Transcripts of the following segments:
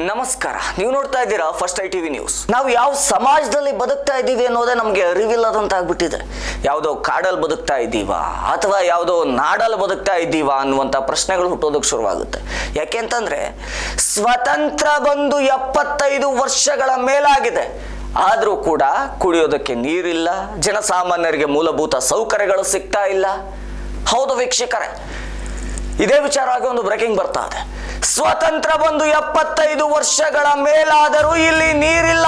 ನಮಸ್ಕಾರ. ನೀವು ನೋಡ್ತಾ ಇದ್ದೀರಾ ಫಸ್ಟ್ ಐ ಟಿವಿ ನ್ಯೂಸ್. ನಾವು ಯಾವ ಸಮಾಜದಲ್ಲಿ ಬದುಕ್ತಾ ಇದ್ದೀವಿ ಅನ್ನೋದೇ ನಮಗೆ ಅರಿವಿಲ್ಲದಂತ ಆಗ್ಬಿಟ್ಟಿದೆ ಯಾವುದೋ ಕಾಡಲ್ಲಿ ಬದುಕ್ತಾ ಇದ್ದೀವಾ ಅಥವಾ ಯಾವುದೋ ನಾಡಲ್ಲಿ ಬದುಕ್ತಾ ಇದ್ದೀವಾ ಅನ್ನುವಂಥ ಪ್ರಶ್ನೆಗಳು ಹುಟ್ಟೋದಕ್ಕೆ ಶುರುವಾಗುತ್ತೆ. ಯಾಕೆಂತಂದ್ರೆ ಸ್ವತಂತ್ರ ಬಂದು ಎಪ್ಪತ್ತೈದು ವರ್ಷಗಳ ಮೇಲಾಗಿದೆ. ಆದರೂ ಕೂಡ ಕುಡಿಯೋದಕ್ಕೆ ನೀರಿಲ್ಲ, ಜನಸಾಮಾನ್ಯರಿಗೆ ಮೂಲಭೂತ ಸೌಕರ್ಯಗಳು ಸಿಗ್ತಾ ಇಲ್ಲ. ಹೌದು ವೀಕ್ಷಕರೇ, ಇದೇ ವಿಚಾರವಾಗಿ ಒಂದು ಬ್ರೇಕಿಂಗ್ ಬರ್ತಾ ಇದೆ. ಸ್ವತಂತ್ರ ಬಂದು ಎಪ್ಪತ್ತೈದು ವರ್ಷಗಳ ಮೇಲಾದರೂ ಇಲ್ಲಿ ನೀರಿಲ್ಲ.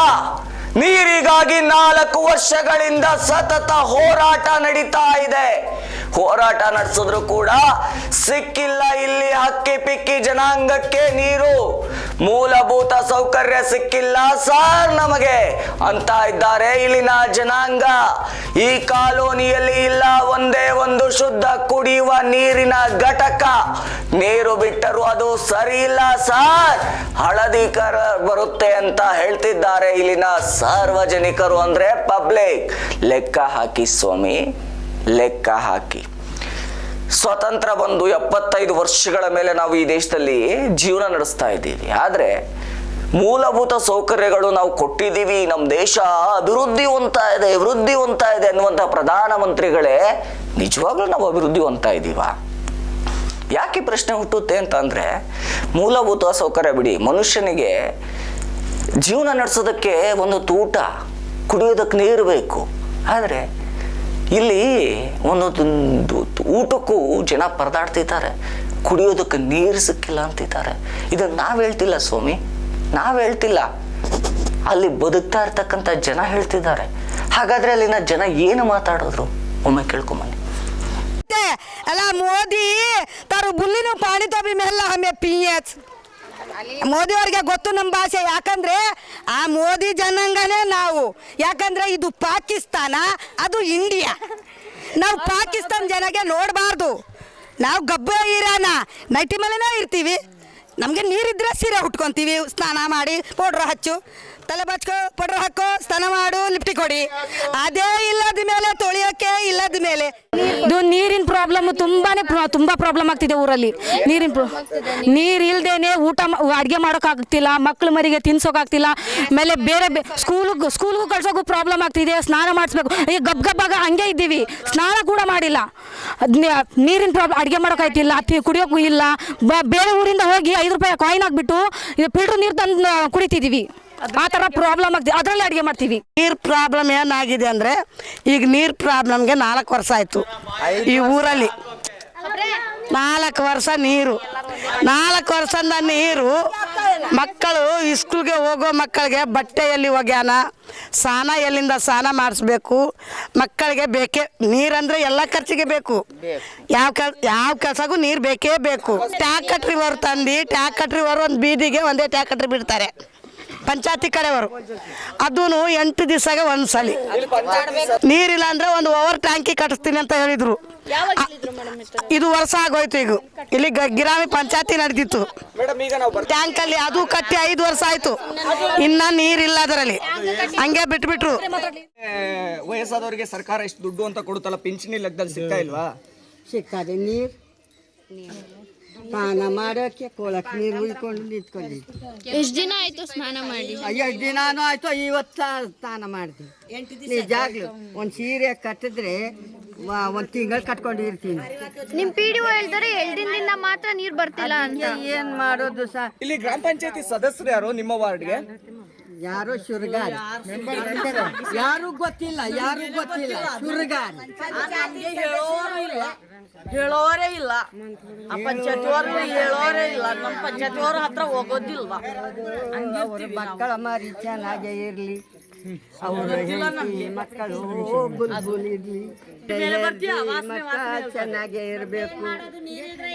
ನೀರಿಗಾಗಿ ನಾಲ್ಕು ವರ್ಷಗಳಿಂದ ಸತತ ಹೋರಾಟ ನಡೀತಾ ಇದೆ. ಹೋರಾಟ ನಡೆಸಿದ್ರು ಕೂಡ ಸಿಕ್ಕಿಲ್ಲ ಇಲ್ಲಿ ಹಕ್ಕಿ ಪಿಕ್ಕಿ ಜನಾಂಗಕ್ಕೆ ನೀರು. ಮೂಲಭೂತ ಸೌಕರ್ಯ ಸಿಕ್ಕಿಲ್ಲ ಸಾರ್ ನಮಗೆ ಅಂತ ಇದ್ದಾರೆ ಇಲ್ಲಿನ ಜನಾಂಗ. ಈ ಕಾಲೋನಿಯಲ್ಲಿ ಇಲ್ಲ, ಒಂದೇ ಒಂದು ಶುದ್ಧ ಕುಡಿಯುವ ನೀರಿನ ಘಟಕ. ನೀರು ಬಿಟ್ಟರು ಅದು ಸರಿ ಇಲ್ಲ ಸಾರ್. ಹಳದಿ ಕರ ಬರುತ್ತೆ ಅಂತ ಹೇಳ್ತಿದ್ದಾರೆ ಇಲ್ಲಿನ ಸಾರ್ವಜನಿಕರು ಅಂದ್ರೆ ಪಬ್ಲಿಕ್ ಲೆಕ್ಕ ಹಾಕಿ ಸ್ವಾಮಿ. ಲೆಕ್ಕ ಹಾಕಿ. ಸ್ವತಂತ್ರ ಬಂದು ಎಪ್ಪತ್ತೈದು ವರ್ಷಗಳ ಮೇಲೆ ನಾವು ಈ ದೇಶದಲ್ಲಿ ಜೀವನ ನಡೆಸ್ತಾ ಇದ್ದೀವಿ. ಆದರೆ ಮೂಲಭೂತ ಸೌಕರ್ಯಗಳು ನಾವು ಕೊಟ್ಟಿದ್ದೀವಿ. ನಮ್ಮ ದೇಶ ಅಭಿವೃದ್ಧಿ ಹೊಂತಾ ಇದೆ, ವೃದ್ಧಿ ಹೊಂತಾ ಇದೆ ಅನ್ನುವಂಥ ಪ್ರಧಾನಮಂತ್ರಿಗಳೇ ನಿಜವಾಗ್ಲೂ ನಾವು ಅಭಿವೃದ್ಧಿ ಹೊಂದ್ತಾ ಇದ್ದೀವ? ಯಾಕೆ ಪ್ರಶ್ನೆ ಹುಟ್ಟುತ್ತೆ ಅಂತ ಅಂದರೆ ಮೂಲಭೂತ ಸೌಕರ್ಯ ಬಿಡಿ. ಮನುಷ್ಯನಿಗೆ ಜೀವನ ನಡೆಸೋದಕ್ಕೆ ಒಂದು ತೂಟ, ಕುಡಿಯೋದಕ್ಕೆ ನೀರು ಬೇಕು. ಆದರೆ ಇಲ್ಲಿ ಒಂದೊಂದು ಊಟಕ್ಕೂ ಜನ ಪರದಾಡ್ತಿದ್ದಾರೆ. ಕುಡಿಯೋದಕ್ಕೆ ನೀರು ಸಿಕ್ಕಿಲ್ಲ ಅಂತಿದ್ದಾರೆ. ಇದನ್ನು ನಾವು ಹೇಳ್ತಿಲ್ಲ ಸ್ವಾಮಿ. ನಾವು ಹೇಳ್ತಿಲ್ಲ. ಅಲ್ಲಿ ಬದುಕ್ತಾ ಇರ್ತಕ್ಕಂಥ ಜನ ಹೇಳ್ತಿದ್ದಾರೆ. ಹಾಗಾದ್ರೆ ಅಲ್ಲಿನ ಜನ ಏನು ಮಾತಾಡೋದ್ರು? ಒಮ್ಮೆ ಕೇಳ್ಕೊಂಬನ್ನಿ. ಅಲ್ಲ ಮೋದಿ, ತಾರು ಬುಲ್ಲಿನ ಪಾಣಿ ತಬಿ ಮೇಲೆ ಹಮ್ಮೆ ಪಿಎಚ್ ಮೋದಿ ಅವ್ರಿಗೆ ಗೊತ್ತು ನಮ್ಮ ಭಾಷೆ, ಯಾಕಂದ್ರೆ ಆ ಮೋದಿ ಜನಾಂಗನೇ ನಾವು. ಯಾಕಂದ್ರೆ ಇದು ಪಾಕಿಸ್ತಾನ, ಅದು ಇಂಡಿಯಾ. ನಾವು ಪಾಕಿಸ್ತಾನ ಜನಗೆ ನೋಡಬಾರ್ದು. ನಾವು ಗಬ್ಬ ಇರಾನ ನೈಟಿ ಮೇಲೆನೇ ಇರ್ತೀವಿ. ನಮಗೆ ನೀರಿದ್ರೆ ಸೀರೆ ಉಟ್ಕೊತೀವಿ. ಸ್ನಾನ ಮಾಡಿ, ಪೌಡ್ರ್ ಹಚ್ಚು. ತಲೆ ಬಚ್ಕೋ, ಪಡ್ರ ಹಾಕೋ, ಸ್ನಾನ ಮಾಡು, ಲಿಪ್ಟಿ ಕೊಡಿ. ಅದೇ ಇಲ್ಲದ ಮೇಲೆ ತೊಳಿಯೋಕೆ ಇಲ್ಲದ ಮೇಲೆ. ಇದು ನೀರಿನ ಪ್ರಾಬ್ಲಮ್ ತುಂಬಾನೇ ತುಂಬಾ ಪ್ರಾಬ್ಲಮ್ ಆಗ್ತಿದೆ ಊರಲ್ಲಿ. ನೀರಿನ ನೀರು ಇಲ್ದೇನೆ ಊಟ ಅಡುಗೆ ಮಾಡೋಕ್ಕಾಗ್ತಿಲ್ಲ ಮಕ್ಳು ಮರಿಗೆ ತಿನ್ಸೋಕಾಗ್ತಿಲ್ಲ ಆಮೇಲೆ ಬೇರೆ ಸ್ಕೂಲ್ಗೆ ಸ್ಕೂಲ್ಗೂ ಕಳ್ಸೋಕ್ಕೂ ಪ್ರಾಬ್ಲಮ್ ಆಗ್ತಿದೆ, ಸ್ನಾನ ಮಾಡಿಸ್ಬೇಕು. ಈಗ ಗಬ್ ಗಬ್ಬಾಗ ಹಂಗೆ ಇದ್ದೀವಿ. ಸ್ನಾನ ಕೂಡ ಮಾಡಿಲ್ಲ. ನೀರಿನ ಪ್ರಾಬ್ಲಮ್ ಅಡುಗೆ ಮಾಡೋಕ್ಕಾಯ್ತಿಲ್ಲ ಕುಡಿಯೋಕ್ಕೂ ಇಲ್ಲ. ಬೇರೆ ಊರಿಂದ ಹೋಗಿ ಐದು ರೂಪಾಯಿ ಕಾಯಿನ್ ಹಾಕ್ಬಿಟ್ಟು ಫಿಲ್ಟರ್ ನೀರು ತಂದು ಕುಡಿತಿದ್ದೀವಿ ಆ ಥರ ಪ್ರಾಬ್ಲಮ್ ಆಗ್ತಿ ಅದರಲ್ಲಿ ಅಡುಗೆ ಮಾಡ್ತೀವಿ. ನೀರ್ ಪ್ರಾಬ್ಲಮ್ ಏನಾಗಿದೆ ಅಂದ್ರೆ ಈಗ ನೀರ್ ಪ್ರಾಬ್ಲಮ್ಗೆ ನಾಲ್ಕು ವರ್ಷ ಆಯ್ತು. ಈ ಊರಲ್ಲಿ ನಾಲ್ಕು ವರ್ಷ ನೀರು. ನಾಲ್ಕು ವರ್ಷದ ನೀರು ಮಕ್ಕಳು ಇಸ್ಕೂಲ್ಗೆ ಹೋಗೋ ಮಕ್ಕಳಿಗೆ ಬಟ್ಟೆಯಲ್ಲಿ ಒಗ್ಯಾನ ಸ್ನಾನ ಎಲ್ಲಿಂದ ಸ್ನಾನ ಮಾಡಿಸ್ಬೇಕು ಮಕ್ಕಳಿಗೆ ಬೇಕೇ ನೀರಂದರೆ ಎಲ್ಲ ಖರ್ಚಿಗೆ ಬೇಕು. ಯಾವ ಕೆಲ್ ಯಾವ ಕೆಲಸಗೂ ನೀರು ಬೇಕೇ ಬೇಕು. ಟ್ಯಾಂಕ್ ಕಟ್ರಿವರು ತಂದು ಟ್ಯಾಂಕ್ ಕಟ್ರಿವರು ಒಂದು ಬೀದಿಗೆ ಒಂದೇ ಟ್ಯಾಕ್ ಕಟ್ರಿ ಬಿಡ್ತಾರೆ. ಪಂಚಾಯತಿ ಕಡೆಯವರು. ಅದೂ ಎಂಟು ದಿವಸಾಗ ಒಂದು ಸಲ ನೀರಿಲ್ಲ ಅಂದ್ರೆ ಒಂದು ಓವರ್ ಟ್ಯಾಂಕಿ ಕಟ್ಟಿಸ್ತೀನಿ ಅಂತ ಹೇಳಿದ್ರು. ಇದು ವರ್ಷ ಆಗೋಯ್ತು ಈಗ. ಇಲ್ಲಿ ಗ- ಗಿರಾಮಿ ಪಂಚಾಯತಿ ನಡೆದಿತ್ತು. ಟ್ಯಾಂಕ್ ಅಲ್ಲಿ ಅದು ಕಟ್ಟಿ ಐದು ವರ್ಷ ಆಯ್ತು. ಇನ್ನ ನೀರಿಲ್ಲ ಅದರಲ್ಲಿ. ಹಂಗೆ ಬಿಟ್ಬಿಟ್ರು. ವಯಸ್ಸಾದವರಿಗೆ ಸರ್ಕಾರ ಎಷ್ಟು ದುಡ್ಡು ಅಂತ ಕೊಡುತ್ತಲ್ಲ ಪಿಂಚಣಿ ಲೆಕ್ಕದಲ್ಲಿ ಸಿಗ್ತಾ ಇಲ್ವಾ? ಸಿಗ್ತದೆ ನೀರು. ಸ್ನಾನ ಮಾಡೋಕ್ಕೆ ಕೊಳಕ್ ನೀರು ಉಳ್ಕೊಂಡು ನಿಂತ್ಕೊಂಡಿದ್ವಿ. ಎಷ್ಟ್ ದಿನ ಆಯ್ತು ಸ್ನಾನ ಮಾಡಿ? ಎಷ್ಟು ದಿನಾನು ಆಯ್ತು ಇವತ್ತು ಸ್ನಾನ ಮಾಡಿದ್ವಿ. ನಿಜಾಗ್ಲು ಒಂದು ಸೀರೆ ಕಟ್ಟಿದ್ರೆ ಒಂದು ತಿಂಗಳು ಕಟ್ಕೊಂಡಿರ್ತೀನಿ. ನಿಮ್ ಪಿ ಡಿ ಹೇಳ್ತಾರೆ ಎರಡ್ ದಿನದಿಂದ ಮಾತ್ರ ನೀರ್ ಬರ್ತಿಲ್ಲ ಅಂತ. ಏನ್ ಮಾಡೋದು ಸಹ ಇಲ್ಲಿ ಗ್ರಾಮ ಪಂಚಾಯತಿ ಸದಸ್ಯರು ಯಾರು ನಿಮ್ಮ ವಾರ್ಡ್ಗೆ? ಯಾರೋ ಶುರ್ಗಾರ್. ಯಾರು ಗೊತ್ತಿಲ್ಲ ಯಾರು ಗೊತ್ತಿಲ್ಲ ಶುರುಗಾರಿ. ಹೇಳೋರೇ ಇಲ್ಲ. ಆ ಪಂಚಾಯತಿಯವರು ಹೇಳೋರೇ ಇಲ್ಲ. ನಮ್ಮ ಪಂಚಾಯತಿಯವ್ರ ಹತ್ರ ಹೋಗೋದಿಲ್ವಾ ಅವ್ರ ಮಕ್ಕಳ ಮರಿ ಚೆನ್ನಾಗೇ ಇರಲಿ. ಅವರು ಹೆಂಡತಿ ಮಕ್ಕಳು ಬುಲ್ಬುಲ್ ಇರ್ಲಿ. ಮಕ್ಕಳು ಚೆನ್ನಾಗೇ ಇರಬೇಕು.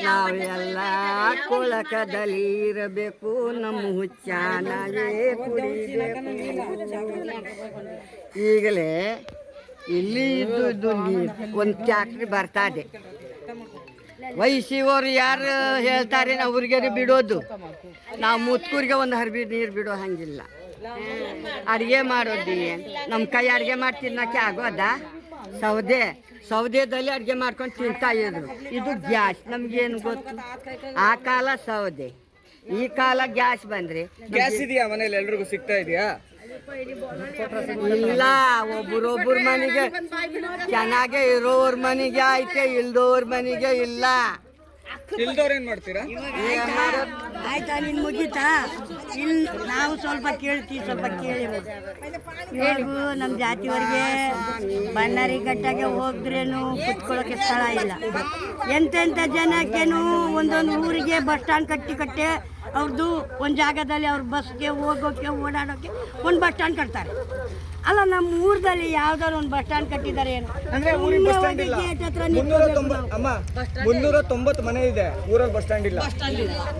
ನಾವೆಲ್ಲ ಕೊಳಕದಲ್ಲಿ ಇರಬೇಕು. ನಮ್ಮ ಹುಚ್ಚಾನಾಗೇ ಕುಡಿಬೇಕು. ಈಗಲೇ ಇಲ್ಲಿ ಇದ್ದು ಒಂದು ಟ್ಯಾಕ್ಟ್ರಿ ಬರ್ತಾ ಇದೆ. ವಯಸ್ಸಿಯವರು ಯಾರು ಹೇಳ್ತಾರೆ ಅವ್ರಿಗೆ ಬಿಡೋದು. ನಾವು ಮುತ್ಕೂರಿಗೆ ಒಂದು ಹರ್ಬಿ ನೀರು ಬಿಡೋ ಹಂಗಿಲ್ಲ. ಅಡುಗೆ ಮಾಡೋದು. ನಮ್ಮ ಕೈ ಅಡುಗೆ ಮಾಡಿ ತಿನ್ನಕ್ಕೆ ಆಗೋದಾ? ಸೌದೆ. ಸೌದೆದಲ್ಲಿ ಅಡುಗೆ ಮಾಡ್ಕೊಂಡು ತಿಂತಾ ಇದ್ರು. ಇದು ಗ್ಯಾಸ್. ನಮ್ಗೇನು ಗೊತ್ತು? ಆ ಕಾಲ ಸೌದೆ. ಈ ಕಾಲ ಗ್ಯಾಸ್ ಬಂದ್ರೆ ಗ್ಯಾಸ್ ಇದೆಯಾ ಮನೇಲಿ ಎಲ್ರಿಗೂ ಸಿಗ್ತಾ ಇದೆಯಾ? ಇಲ್ಲ ಒಬ್ಬರೊಬ್ಬರ ಮನೆಗೆ ಚೆನ್ನಾಗೆ ಇರೋವ್ರ ಮನೆಗೆ ಐತೆ ಇಲ್ದೋರ್ ಮನೆಗೆ ಇಲ್ಲ. ಇಲ್ದೋರ್ ಏನ್ ಮಾಡ್ತೀರಾ? ಆಯ್ತಾ ನಿನ್ ಮುಗೀತಾ? ನಾವು ಸ್ವಲ್ಪ ಕೇಳ್ತೀವಿ, ಸ್ವಲ್ಪ ಕೇಳಿ. ನಮ್ಮ ಜಾತಿಯವರಿಗೆ ಬಣ್ಣಾರಿ ಘಟ್ಟಗೆ ಹೋದ್ರೇನು ಕುತ್ಕೊಳ್ಳೋಕೆ ಸ್ಥಳ ಇಲ್ಲ. ಎಂತೆಂಥ ಜನಕ್ಕೇನು ಒಂದೊಂದು ಊರಿಗೆ ಬಸ್ ಸ್ಟ್ಯಾಂಡ್ ಕಟ್ಟಿ ಕಟ್ಟೆ ಅವ್ರದ್ದು ಒಂದು ಜಾಗದಲ್ಲಿ ಅವ್ರ ಬಸ್ಗೆ ಹೋಗೋಕೆ, ಓಡಾಡೋಕೆ ಒಂದು ಬಸ್ ಸ್ಟ್ಯಾಂಡ್ ಕಟ್ತಾರೆ. ಅಲ್ಲ ನಮ್ಮ ಊರ್ದಲ್ಲಿ ಯಾವ್ದಾದ್ರು ಒಂದು ಬಸ್ ಸ್ಟ್ಯಾಂಡ್ ಕಟ್ಟಿದ್ದಾರೆ ಏನು? ಅಂದ್ರೆ ಊರಿಗೆ ಬಸ್ ಸ್ಟ್ಯಾಂಡ್ ಇಲ್ಲ. ಗೇಟ್ ಹತ್ರ ಮುನ್ನೂರ ನಿಂತ್ಕೊಬೇಕು ತೊಂಬತ್ ನಾವು. ಅಮ್ಮ ಮುನ್ನೂರ ತೊಂಬತ್ತು ಮನೆ ಇದೆ ಊರಲ್ಲಿ ಬಸ್ ಸ್ಟ್ಯಾಂಡ್ ಇಲ್ಲ.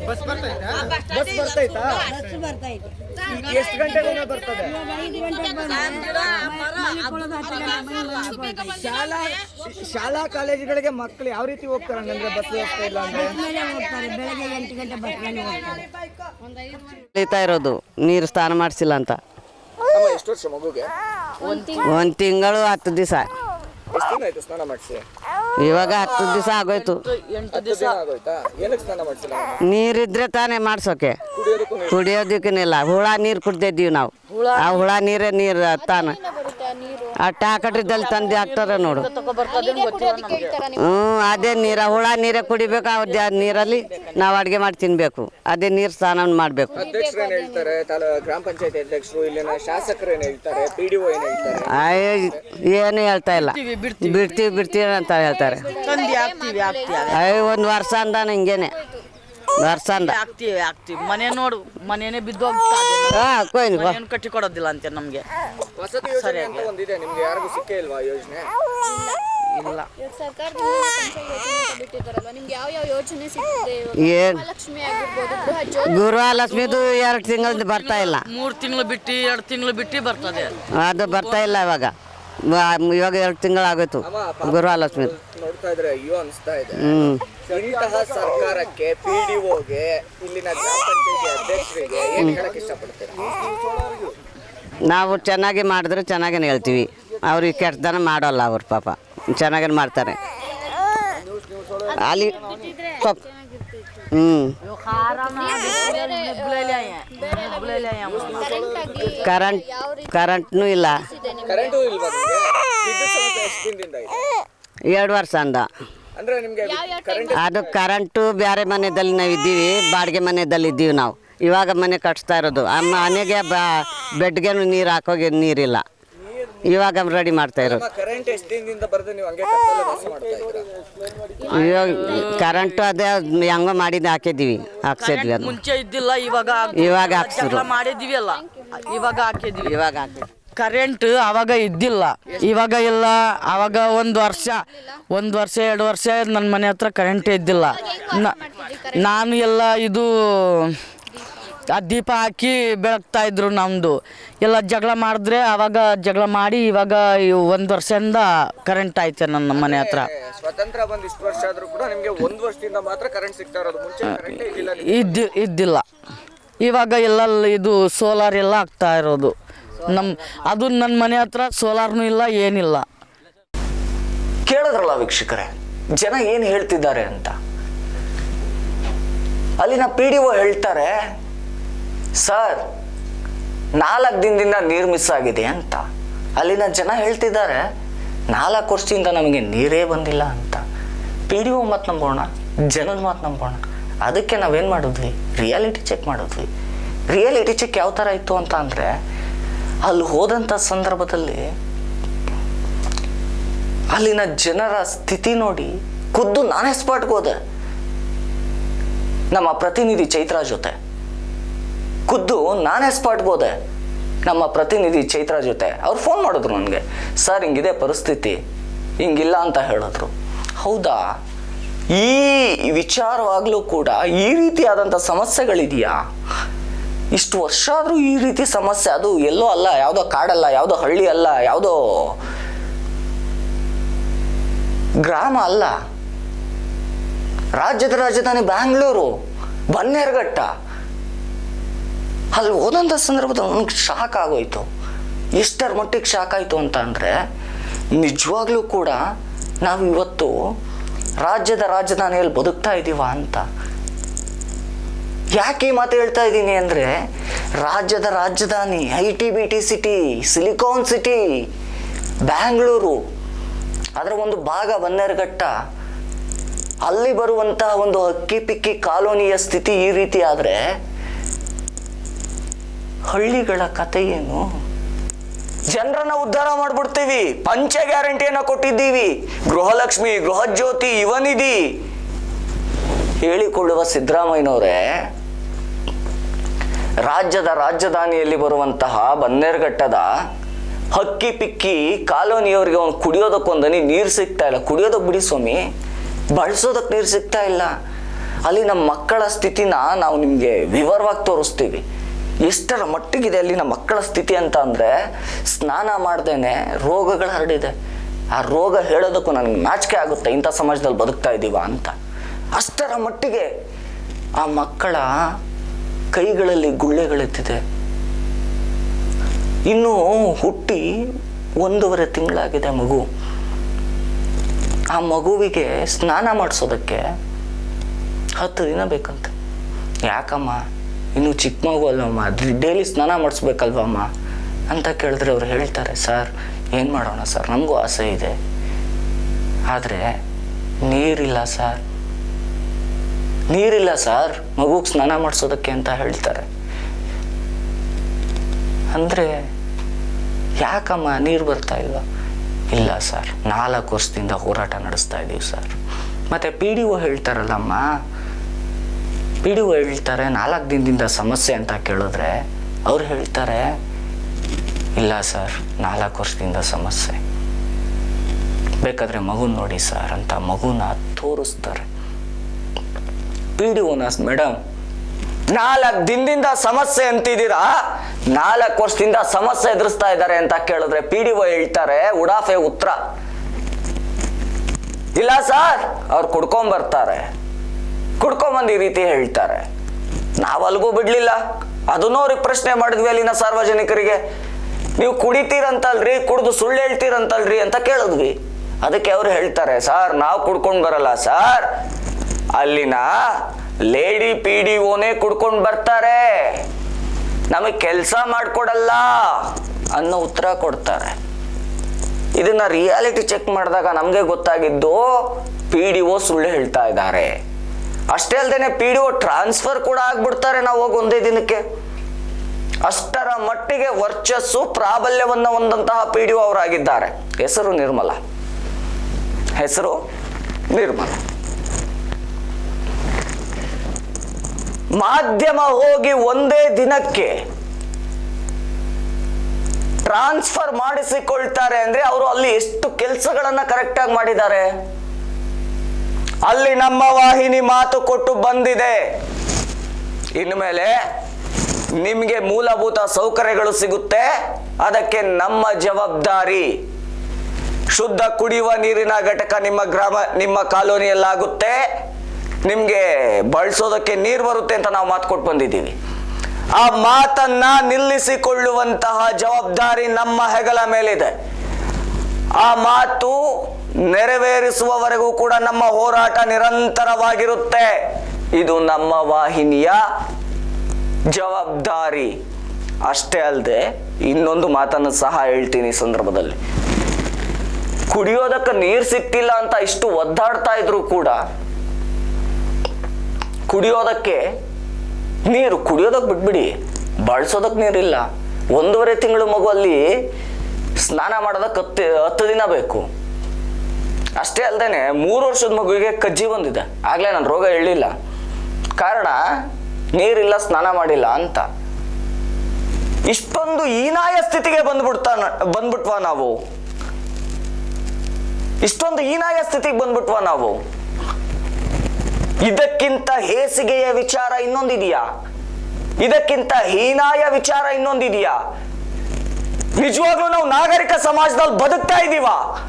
ಬಸ್ ಬರ್ತೈತಾ? ಬಸ್ ಬರ್ತೈತಾ? ಬಸ್ ಬರ್ತಾ ಎಷ್ಟು ಗಂಟೆಗೆ ಬರ್ತದೆ? ಗಂಟೆ ಮನೆ ಶಾಲಾ ಶಾಲಾ ಕಾಲೇಜುಗಳಿಗೆ ಮಕ್ಕಳು ಯಾವ ರೀತಿ ಹೋಗ್ತಾರೆ ಅಂದ್ರೆ ಬಸ್ ವ್ಯವಸ್ಥೆ ಇಲ್ಲ ಅಂದ್ರೆ? ಬೆಳಗ್ಗೆ ಇರೋದು. ನೀರು ಸ್ನಾನ ಮಾಡಿಸಿಲ್ಲ ಅಂತ. ಎಷ್ಟು ವರ್ಷ ಮಗುಗೆ? ಒಂದು ತಿಂಗಳು ಹತ್ತು ದಿವಸ. ಎಷ್ಟು ದಿನ ಆಯ್ತು ಸ್ನಾನ ಮಾಡಿಸಿ? ಇವಾಗ ಹತ್ತು ದಿವಸ ಆಗೋಯ್ತು. ಎಂಟು ದಿನ ಆಗೋಯ್ತಾ? ಏನಕ್ಕೆ ಸ್ನಾನ ಮಾಡಿಸಿಲ್ಲ? ನೀರಿದ್ರೆ ತಾನೇ ಮಾಡ್ಸೋಕೆ. ಕುಡಿಯೋದಕ್ಕೂ ನೀರು. ಕುಡಿಯೋದಕ್ಕೇನಿಲ್ಲ ಹುಳ ನೀರು ಕುಡ್ದಿದ್ದೀವಿ ನಾವು. ಆ ಹುಳ ನೀರೇ ನೀರು ತಾನ. ಆ ಟ್ಯಾಕಟ್ರಿದಲ್ಲಿ ತಂದು ಹಾಕ್ತಾರೆ ನೋಡು. ಹ್ಞೂ ಅದೇ ನೀರ ಹುಳ ನೀರೇ ಕುಡಿಬೇಕು. ಆ ನೀರಲ್ಲಿ ನಾವು ಅಡುಗೆ ಮಾಡಿ ತಿನ್ನಬೇಕು ಅದೇ ನೀರು ಸ್ನಾನ ಮಾಡಬೇಕು. ಅಧ್ಯಕ್ಷರು ಏನ್ ಹೇಳ್ತಾರೆ? ತಾಲ ಗ್ರಾಮ ಪಂಚಾಯತಿ ಅಧ್ಯಕ್ಷರು ಇಲ್ಲಿನ ಶಾಸಕರು ಏನ್ ಹೇಳ್ತಾರೆ? ಪಿ ಡಿ ಏನ್ ಹೇಳ್ತಾರೆ? ಅಯ್ಯೋ ಏನು ಹೇಳ್ತಾ ಇಲ್ಲ. ಬಿಡ್ತೀವಿ ಬಿಡ್ತೀವಿ. ಅಂತ ಹೇಳ್ತಾರೆ. ತಂದಿ ಹಾಕ್ತಿವಿ ಹಾಕ್ತಿವಿ. ಅಯ್ಯೋ ಒಂದು ವರ್ಷ ಅಂದಾನ ಹಿಂಗೇನೆ. ವರ್ಷ ಅಂದ. ಹಾಕ್ತಿವಿ ಹಾಕ್ತೀವಿ. ಮನೆ ನೋಡು ಮನೆನೇ ಬಿದ್ದು ಹೋಗ್ತಾ ಹಾಂ ಕೊಯ್ನಿ ಬಾ. ಮನೇನು ಕಟ್ಟಿ ಕೊಡೋದಿಲ್ಲ ಅಂತೆ ನಮಗೆ. ವಸತಿ ಯೋಜನೆ ಅಂತ ಒಂದಿದೆ ನಿಮ್ಗೆ ಯಾರಿಗೂ ಸಿಕ್ಕೇ ಇಲ್ವಾ ಯೋಜನೆ? ಇಲ್ಲ. ಏನು? ಎರಡು ತಿಂಗಳಿಂದ ಬರ್ತಾ ಇಲ್ಲ. ಮೂರು ತಿಂಗಳು ಬಿಟ್ಟು ಎರಡು ತಿಂಗಳು ಬಿಟ್ಟು ಬರ್ತದೆ. ಅದು ಬರ್ತಾ ಇಲ್ಲ ಇವಾಗ. ಇವಾಗ ಎರಡು ತಿಂಗಳಾಗೋಯ್ತು ಗುರುವಾಲಕ್ಷ್ಮಿದು ನೋಡ್ತಾ ಇದ್ರೆ ಅಯ್ಯೋ ಅನಿಸ್ತಾ ಇದೆ ಇಂತಹ ಸರ್ಕಾರಕ್ಕೆ ಪಿ ಡಿ ಒಗೆ ಇಲ್ಲಿನ ಗ್ರಾಮ ಪಂಚಾಯತಿ ಅಧ್ಯಕ್ಷರಿಗೆ ಏನ್ ಹೇಳಕ್ ಇಷ್ಟಪಡ್ತೀರಾ? ನಾವು ಚೆನ್ನಾಗಿ ಮಾಡಿದ್ರೆ ಚೆನ್ನಾಗಿ ಹೇಳ್ತೀವಿ. ಅವ್ರಿಗೆ ಕೆಟ್ಟದನ ಮಾಡೋಲ್ಲ ಅವ್ರ ಪಾಪ. ಚೆನ್ನಾಗೇ ಮಾಡ್ತಾರೆ. ಅಲ್ಲಿ ಸ್ವಲ್ಪ ಹ್ಞೂ ಕರೆಂಟ್ ಕರೆಂಟ್ನೂ ಇಲ್ಲ. ಎರಡು ವರ್ಷ ಅಂದ ಅಂದ್ರೆ ನಿಮ್ಗೆ ಅದು ಕರೆಂಟು ಬೇರೆ ಮನೆಯಲ್ಲಿ ನಾವು ಇದ್ದೀವಿ ಬಾಡಿಗೆ ಮನೆಯಲ್ಲಿ ಇದ್ದೀವಿ ನಾವು. ಇವಾಗ ಮನೆ ಕಟ್ಸ್ತಾ ಇರೋದು. ಆ ಮನೆಗೆ ಬಾ ಬೆಡ್ಗೆನು ನೀರು ಹಾಕೋಗಿ ನೀರಿಲ್ಲ. ಇವಾಗ ರೆಡಿ ಮಾಡ್ತಾ ಇರೋದು. ಕರೆಂಟ್ ಎಷ್ಟು ದಿನದಿಂದ ಬರೆದು ನೀವು ಹಂಗೆ ಕತ್ತಲೆ ವಾಸ ಮಾಡ್ತಾ ಇದ್ದೀರಾ? ಇವಾಗ ಕರೆಂಟು ಅದೇ ಹೆಂಗೋ ಮಾಡಿದ್ದು ಹಾಕಿದ್ದೀವಿ ಹಾಕ್ಸಿದ್ವಿ ಅದು. ಮುಂಚೆ ಇದ್ದಿಲ್ಲ ಇವಾಗ ಇವಾಗ ಹಾಕ್ಸಿದ್ರು. ಜಗಳ ಮಾಡಿದ್ವಿ ಅಲ್ಲ. ಇವಾಗ ಹಾಕಿದ್ವಿ ಇವಾಗ ಹಾಕಿ ಕರೆಂಟ್ ಅವಾಗ ಇದ್ದಿಲ್ಲ. ಇವಾಗ ಇಲ್ಲ. ಅವಾಗ ಒಂದು ವರ್ಷ ಒಂದು ವರ್ಷ ಎರಡು ವರ್ಷ ನನ್ನ ಮನೆ ಹತ್ರ ಕರೆಂಟ್ ಇದ್ದಿಲ್ಲ. ನ- ನಾನು ಎಲ್ಲ ಇದು ಆ ದೀಪ ಹಾಕಿ ಬೆಳಗ್ತಾ ಇದ್ರು ನಮ್ಮದು ಎಲ್ಲ ಜಗಳ ಮಾಡಿದ್ರೆ ಅವಾಗ ಜಗಳ ಮಾಡಿ ಇವಾಗ ಒಂದು ವರ್ಷದಿಂದ ಕರೆಂಟ್ ಐತೆ ನನ್ನ ಮನೆ ಹತ್ರ. ಸ್ವತಂತ್ರ ಬಂದ್ ಇಷ್ಟು ವರ್ಷ ಆದ್ರೂ ಕೂಡ ನಿಮಗೆ ಒಂದ್ ವರ್ಷದಿಂದ ಮಾತ್ರ ಕರೆಂಟ್ ಸಿಗ್ತಾ ಇರೋದು. ಮುಂಚೆ ಕರೆಂಟ್ ಇದಿಲ್ಲ ಇದ್ದಿಲ್ಲ ಇವಾಗ ಎಲ್ಲ ಇದು ಸೋಲಾರ್ ಎಲ್ಲ ಆಗ್ತಾ ಇರೋದು. ನಮ್ಮ ಅದು ನನ್ನ ಮನೆ ಹತ್ರ ಸೋಲಾರ್ನು ಇಲ್ಲ ಏನಿಲ್ಲ. ಕೇಳಿದ್ರಲ್ಲ ವೀಕ್ಷಕರೇ ಜನ ಏನು ಹೇಳ್ತಿದ್ದಾರೆ ಅಂತ? ಅಲ್ಲಿನ ಪಿ ಡಿ ಒ ಹೇಳ್ತಾರೆ ಸರ್, ನಾಲ್ಕು ದಿನದಿಂದ ನೀರು ಮಿಸ್ ಆಗಿದೆ ಅಂತ. ಅಲ್ಲಿನ ಜನ ಹೇಳ್ತಿದ್ದಾರೆ, ನಾಲ್ಕು ವರ್ಷದಿಂದ ನಮಗೆ ನೀರೇ ಬಂದಿಲ್ಲ ಅಂತ. ಪಿ ಡಿ ಒ ಮಾತು ನಂಬೋಣ, ಜನದ ಮಾತು ನಂಬೋಣ. ಅದಕ್ಕೆ ನಾವೇನು ಮಾಡಿದ್ವಿ? ರಿಯಾಲಿಟಿ ಚೆಕ್ ಮಾಡಿದ್ವಿ. ರಿಯಾಲಿಟಿ ಚೆಕ್ ಯಾವ ಥರ ಇತ್ತು ಅಂತ ಅಂದರೆ, ಅಲ್ಲಿ ಹೋದಂಥ ಸಂದರ್ಭದಲ್ಲಿ ಅಲ್ಲಿನ ಜನರ ಸ್ಥಿತಿ ನೋಡಿ ಖುದ್ದು ನಾನೇ ಸ್ಪಾಟ್ಗೆ ಹೋದೆ. ನಮ್ಮ ಪ್ರತಿನಿಧಿ ಚೈತ್ರ ಜೊತೆ. ಖುದ್ದು ನಾನೇ ಸ್ಪಾಟ್ಗೆ ಹೋದೆ. ನಮ್ಮ ಪ್ರತಿನಿಧಿ ಚೈತ್ರ ಜೊತೆ. ಅವ್ರು ಫೋನ್ ಮಾಡಿದ್ರು ನನಗೆ. ಸರ್, ಹಿಂಗಿದೆ ಪರಿಸ್ಥಿತಿ. ಹಿಂಗಿಲ್ಲ ಅಂತ ಹೇಳಿದ್ರು. ಹೌದಾ? ಈ ವಿಚಾರವಾಗಲೂ ಕೂಡ ಈ ರೀತಿಯಾದಂಥ ಸಮಸ್ಯೆಗಳಿದೆಯಾ? ಇಷ್ಟು ವರ್ಷ ಆದರೂ ಈ ರೀತಿ ಸಮಸ್ಯೆ, ಅದು ಎಲ್ಲೋ ಅಲ್ಲ, ಯಾವುದೋ ಕಾಡಲ್ಲ, ಯಾವುದೋ ಹಳ್ಳಿ ಅಲ್ಲ, ಯಾವುದೋ ಗ್ರಾಮ ಅಲ್ಲ. ರಾಜ್ಯದ ರಾಜಧಾನಿ ಬ್ಯಾಂಗ್ಳೂರು, ಬನ್ನೇರ್ಘಟ್ಟ. ಅಲ್ಲಿ ಹೋದಂಥ ಸಂದರ್ಭದಲ್ಲಿ ನನಗೆ ಶಾಕ್ ಆಗೋಯ್ತು. ಎಷ್ಟರ ಮಟ್ಟಿಗೆ ಶಾಕ್ ಆಯಿತು ಅಂತ ಅಂದರೆ, ನಿಜವಾಗ್ಲೂ ಕೂಡ ನಾವು ಇವತ್ತು ರಾಜ್ಯದ ರಾಜಧಾನಿಯಲ್ಲಿ ಬದುಕ್ತಾ ಇದ್ದೀವ ಅಂತ. ಯಾಕೆ ಈ ಮಾತು ಹೇಳ್ತಾ ಇದ್ದೀನಿ ಅಂದರೆ, ರಾಜ್ಯದ ರಾಜಧಾನಿ I T B T city silicon city Bangalore ಅದರ ಒಂದು ಭಾಗ ಬನ್ನೇರುಘಟ್ಟ, ಅಲ್ಲಿ ಬರುವಂತಹ ಒಂದು ಅಕ್ಕಿ ಪಿಕ್ಕಿ ಕಾಲೋನಿಯ ಸ್ಥಿತಿ ಈ ರೀತಿ ಆದರೆ ಹಳ್ಳಿಗಳ ಕತೆ ಏನು ಜನರನ್ನ ಉದ್ಧಾರ ಮಾಡ್ಬಿಡ್ತೀವಿ, ಪಂಚ ಗ್ಯಾರಂಟಿಯನ್ನ ಕೊಟ್ಟಿದ್ದೀವಿ, ಗೃಹಲಕ್ಷ್ಮಿ, ಗೃಹಜ್ಯೋತಿ, ಯುವನಿಧಿ. ಹೇಳಿಕೊಳ್ಳುವ ಸಿದ್ದರಾಮಯ್ಯನವರೇ, ರಾಜ್ಯದ ರಾಜಧಾನಿಯಲ್ಲಿ ಬರುವಂತಹ ಬನ್ನೇರುಘಟ್ಟದ ಹಕ್ಕಿ ಪಿಕ್ಕಿ ಕಾಲೋನಿಯವರಿಗೆ ಒಂದು ಕುಡಿಯೋದಕ್ಕೊಂದನಿ ನೀರು ಸಿಗ್ತಾ ಇಲ್ಲ. ಕುಡಿಯೋದಕ್ಕೆ ಬಿಡಿ ಸ್ವಾಮಿ ಬಳಸೋದಕ್ಕೆ ನೀರು ಸಿಗ್ತಾ ಇಲ್ಲ. ಅಲ್ಲಿ ನಮ್ಮ ಮಕ್ಕಳ ಸ್ಥಿತಿನ ನಾವು ನಿಮಗೆ ವಿವರವಾಗಿ ತೋರಿಸ್ತೀವಿ. ಎಷ್ಟರ ಮಟ್ಟಿಗಿದೆ ಅಲ್ಲಿನ ಮಕ್ಕಳ ಸ್ಥಿತಿ ಅಂತ ಅಂದರೆ, ಸ್ನಾನ ಮಾಡ್ದೇನೆ ರೋಗಗಳು ಹರಡಿದೆ. ಆ ರೋಗ ಹೇಳೋದಕ್ಕೂ ನನಗೆ ನಾಚಿಕೆ ಆಗುತ್ತೆ, ಇಂಥ ಸಮಾಜದಲ್ಲಿ ಬದುಕ್ತಾ ಇದ್ದೀವ ಅಂತ. ಅಷ್ಟರ ಮಟ್ಟಿಗೆ ಆ ಮಕ್ಕಳ ಕೈಗಳಲ್ಲಿ ಗುಳ್ಳೆಗಳೆತ್ತಿದೆ. ಇನ್ನು ಹುಟ್ಟಿ ಒಂದೂವರೆ ತಿಂಗಳಾಗಿದೆ ಮಗು. ಆ ಮಗುವಿಗೆ ಸ್ನಾನ ಮಾಡಿಸೋದಕ್ಕೆ ಹತ್ತು ದಿನ ಬೇಕಂತೆ. ಯಾಕಮ್ಮ? ಇನ್ನು ಚಿಕ್ಕ ಮಗು ಅಲ್ವಮ್ಮ ಡೈಲಿ ಸ್ನಾನ ಮಾಡಿಸ್ಬೇಕಲ್ವಮ್ಮ ಅಂತ ಕೇಳಿದ್ರೆ ಅವ್ರು ಹೇಳ್ತಾರೆ, ಸರ್, ಏನು ಮಾಡೋಣ ಸರ್? ನಮಗೂ ಆಸೆ ಇದೆ. ಆದರೆ ನೀರಿಲ್ಲ ಸರ್. ನೀರಿಲ್ಲ ಸರ್, ಮಗುಗೆ ಸ್ನಾನ ಮಾಡಿಸೋದಕ್ಕೆ ಅಂತ ಹೇಳ್ತಾರೆ. ಅಂದರೆ ಯಾಕಮ್ಮ ನೀರು ಬರ್ತಾ ಇಲ್ವಾ ಇಲ್ಲ ಸರ್, ನಾಲ್ಕು ವರ್ಷದಿಂದ ಹೋರಾಟ ನಡೆಸ್ತಾ ಇದ್ದೀವಿ ಸರ್. ಮತ್ತು ಪಿ ಡಿ ಒ ಹೇಳ್ತಾರಲ್ಲಮ್ಮ ಪಿ ಡಿ ಹೇಳ್ತಾರೆ, ನಾಲ್ಕು ದಿನದಿಂದ ಸಮಸ್ಯೆ ಅಂತ ಕೇಳಿದ್ರೆ ಅವ್ರು ಹೇಳ್ತಾರೆ, ಇಲ್ಲ ಸರ್, ನಾಲ್ಕು ವರ್ಷದಿಂದ ಸಮಸ್ಯೆ. ಬೇಕಾದರೆ ಮಗು ನೋಡಿ ಸರ್ ಅಂತ ಮಗುನ ತೋರಿಸ್ತಾರೆ. ಪಿ ಡಿ ಓನರ್ಸ್ ಮೇಡಮ್ ನಾಲ್ಕು ದಿನದಿಂದ ಸಮಸ್ಯೆ ಅಂತಿದ್ದೀರಾ? ನಾಲ್ಕು ವರ್ಷದಿಂದ ಸಮಸ್ಯೆ ಎದುರಿಸ್ತಾ ಇದ್ದಾರೆ ಅಂತ ಕೇಳಿದ್ರೆ ಪಿ ಡಿ ಒ ಹೇಳ್ತಾರೆ, ಉಡಾಫೆ ಉತ್ತರ. ಇಲ್ಲ ಸರ್, ಅವ್ರು ಕುಡ್ಕೊಂಬರ್ತಾರೆ ಕುಡ್ಕೊಂಬಂದು ಈ ರೀತಿ ಹೇಳ್ತಾರೆ. ನಾವು ಅಲ್ಗೂ ಬಿಡ್ಲಿಲ್ಲ. ಅದನ್ನೂ ಅವ್ರಿಗೆ ಪ್ರಶ್ನೆ ಮಾಡಿದ್ವಿ ಅಲ್ಲಿನ ಸಾರ್ವಜನಿಕರಿಗೆ. ನೀವು ಕುಡಿತೀರಂತಲ್ರಿ, ಕುಡಿದು ಸುಳ್ಳು ಹೇಳ್ತೀರಂತಲ್ರಿ ಅಂತ ಕೇಳಿದ್ವಿ. ಅದಕ್ಕೆ ಅವ್ರು ಹೇಳ್ತಾರೆ, ಸರ್, ನಾವು ಕುಡ್ಕೊಂಡು ಬರಲ್ಲ ಸರ್. ಅಲ್ಲಿನ ಲೇಡಿ ಪಿ ಡಿ ಓನೇ ಕುಡ್ಕೊಂಡು ಬರ್ತಾರೆ. ನಮಗೆ ಕೆಲಸ ಮಾಡಿಕೊಡಲ್ಲ ಅನ್ನೋ ಉತ್ತರ ಕೊಡ್ತಾರೆ. ಇದನ್ನ ರಿಯಾಲಿಟಿ ಚೆಕ್ ಮಾಡಿದಾಗ ನಮಗೆ ಗೊತ್ತಾಗಿದ್ದು ಪಿ ಡಿ ಒ ಸುಳ್ಳು ಹೇಳ್ತಾ ಇದ್ದಾರೆ. ಅಷ್ಟೇ ಅಲ್ಲದೆ ಪಿ ಡಿ ಒ ಟ್ರಾನ್ಸ್ಫರ್ ಕೂಡ ಆಗ್ಬಿಡ್ತಾರೆ ನಾವು ಹೋಗಿ ಒಂದೇ ದಿನಕ್ಕೆ. ಅಷ್ಟರ ಮಟ್ಟಿಗೆ ವರ್ಚಸ್ಸು ಪ್ರಾಬಲ್ಯವನ್ನ ಹೊಂದಂತಹ ಪಿ ಡಿ ಒ ಅವರಾಗಿದ್ದಾರೆ. ಹೆಸರು ನಿರ್ಮಲ. ಹೆಸರು ನಿರ್ಮಲ. ಮಾಧ್ಯಮ ಹೋಗಿ ಒಂದೇ ದಿನಕ್ಕೆ ಟ್ರಾನ್ಸ್ಫರ್ ಮಾಡಿಸಿಕೊಳ್ತಾರೆ ಅಂದ್ರೆ ಅವರು ಅಲ್ಲಿ ಎಷ್ಟು ಕೆಲಸಗಳನ್ನ ಕರೆಕ್ಟಾಗಿ ಮಾಡಿದ್ದಾರೆ? ಅಲ್ಲಿ ನಮ್ಮ ವಾಹಿನಿ ಮಾತು ಕೊಟ್ಟು ಬಂದಿದೆ. ಇನ್ಮೇಲೆ ನಿಮಗೆ ಮೂಲಭೂತ ಸೌಕರ್ಯಗಳು ಸಿಗುತ್ತೆ. ಅದಕ್ಕೆ ನಮ್ಮ ಜವಾಬ್ದಾರಿ. ಶುದ್ಧ ಕುಡಿಯುವ ನೀರಿನ ಘಟಕ ನಿಮ್ಮ ಗ್ರಾಮ, ನಿಮ್ಮ ಕಾಲೋನಿಯಲ್ಲಾಗುತ್ತೆ. ನಿಮಗೆ ಬಳಸೋದಕ್ಕೆ ನೀರು ಬರುತ್ತೆ ಅಂತ ನಾವು ಮಾತು ಕೊಟ್ಟು ಬಂದಿದ್ದೀವಿ. ಆ ಮಾತನ್ನ ನಿಲ್ಲಿಸಿಕೊಳ್ಳುವಂತಹ ಜವಾಬ್ದಾರಿ ನಮ್ಮ ಹೆಗಲ ಮೇಲಿದೆ. ಆ ಮಾತು ನೆರವೇರಿಸುವವರೆಗೂ ಕೂಡ ನಮ್ಮ ಹೋರಾಟ ನಿರಂತರವಾಗಿರುತ್ತೆ. ಇದು ನಮ್ಮ ವಾಹಿನಿಯ ಜವಾಬ್ದಾರಿ. ಅಷ್ಟೇ ಅಲ್ಲದೆ ಇನ್ನೊಂದು ಮಾತನ್ನು ಸಹ ಹೇಳ್ತೀನಿ ಸಂದರ್ಭದಲ್ಲಿ. ಕುಡಿಯೋದಕ್ಕೆ ನೀರು ಸಿಕ್ತಿಲ್ಲ ಅಂತ ಇಷ್ಟು ಒದ್ದಾಡ್ತಾ ಇದ್ರು ಕೂಡ ಕುಡಿಯೋದಕ್ಕೆ ನೀರು ಕುಡಿಯೋದಕ್ಕೆ ಬಿಟ್ಬಿಡಿ. ಬಳಸೋದಕ್ಕೆ ನೀರಿಲ್ಲ. ಒಂದೂವರೆ ತಿಂಗಳು ಮಗು ಅಲ್ಲಿ ಸ್ನಾನ ಮಾಡೋದಕ್ಕೆ ಹತ್ತು ಹತ್ತು ದಿನ ಬೇಕು. ಅಷ್ಟೇ ಅಲ್ಲದೆ ಮೂರು ವರ್ಷದ ಮಗುವಿಗೆ ಕಜ್ಜಿ ಬಂದಿದೆ. ಆಗಲೇ ನಾನು ರೋಗ ಹೇಳಿಲ್ಲ ಕಾರಣ, ನೀರಿಲ್ಲ, ಸ್ನಾನ ಮಾಡಿಲ್ಲ ಅಂತ. ಇಷ್ಟೊಂದು ಹೀನಾಯ ಸ್ಥಿತಿಗೆ ಬಂದ್ಬಿಡ್ತಾ ಬಂದ್ಬಿಟ್ವಾ ನಾವು. ಇಷ್ಟೊಂದು ಹೀನಾಯ ಸ್ಥಿತಿಗೆ ಬಂದ್ಬಿಟ್ವಾ ನಾವು. ಇದಕ್ಕಿಂತ ಹೇಸಿಗೆಯ ವಿಚಾರ ಇನ್ನೊಂದಿದೆಯಾ? ಇದಕ್ಕಿಂತ ಹೀನಾಯ ವಿಚಾರ ಇನ್ನೊಂದಿದೆಯಾ? ನಿಜವಾಗ್ಲೂ ನಾವು ನಾಗರಿಕ ಸಮಾಜದಲ್ಲಿ ಬದುಕ್ತಾ ಇದ್ದೀವಾ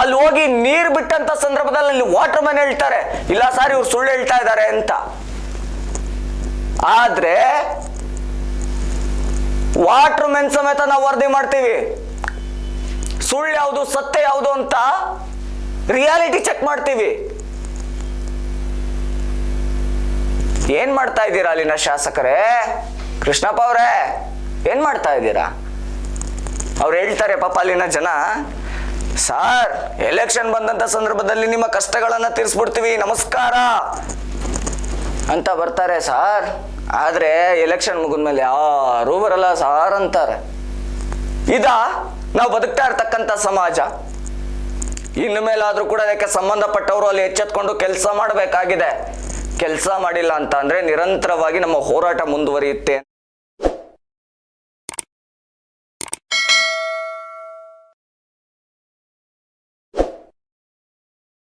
ಅಲ್ಲಿ ಹೋಗಿ ನೀರು ಬಿಟ್ಟಂತ ಸಂದರ್ಭದಲ್ಲಿ ಅಲ್ಲಿ ವಾಟರ್ ಮ್ಯಾನ್ ಹೇಳ್ತಾರೆ, ಇಲ್ಲ ಸರ್ ಇವ್ರು ಸುಳ್ಳು ಹೇಳ್ತಾ ಇದ್ದಾರೆ ಅಂತ. ಆದ್ರೆ ವಾಟರ್ ಮ್ಯಾನ್ ಸಮೇತ ನಾವು ವರದಿ ಮಾಡ್ತೀವಿ. ಸುಳ್ಳು ಯಾವುದು, ಸತ್ಯ ಯಾವುದು ಅಂತ ರಿಯಾಲಿಟಿ ಚೆಕ್ ಮಾಡ್ತೀವಿ. ಏನ್ ಮಾಡ್ತಾ ಇದ್ದೀರಾ ಅಲ್ಲಿನ ಶಾಸಕರೇ? ಕೃಷ್ಣಪ್ಪ ಅವರೇ, ಏನ್ ಮಾಡ್ತಾ ಇದ್ದೀರಾ? ಅವ್ರು ಹೇಳ್ತಾರೆ ಪಾಪ ಅಲ್ಲಿನ ಜನ ಸಾರ್ ಎಲೆಕ್ಷನ್ ಬಂದಂತ ಸಂದರ್ಭದಲ್ಲಿ ನಿಮ್ಮ ಕಷ್ಟಗಳನ್ನ ತೀರಿಸ್ಬಿಡ್ತೀವಿ. ನಮಸ್ಕಾರ. ಅಂತ ಬರ್ತಾರೆ ಸಾರ್. ಆದ್ರೆ ಎಲೆಕ್ಷನ್ ಮುಗಿದ್ಮೇಲೆ ಯಾರೂ ಬರಲ್ಲ ಸಾರ್ ಅಂತಾರೆ. ಇದ? ನಾವು ಬದುಕ್ತಾ ಇರ್ತಕ್ಕಂಥ ಸಮಾಜ. ಇನ್ನು ಮೇಲಾದ್ರೂ ಕೂಡ ಅದಕ್ಕೆ ಸಂಬಂಧಪಟ್ಟವರು ಅಲ್ಲಿ ಎಚ್ಚೆತ್ಕೊಂಡು ಕೆಲಸ ಮಾಡಬೇಕಾಗಿದೆ. ಕೆಲಸ ಮಾಡಿಲ್ಲ ಅಂತ ಅಂದ್ರೆ ನಿರಂತರವಾಗಿ ನಮ್ಮ ಹೋರಾಟ ಮುಂದುವರಿಯುತ್ತೆ.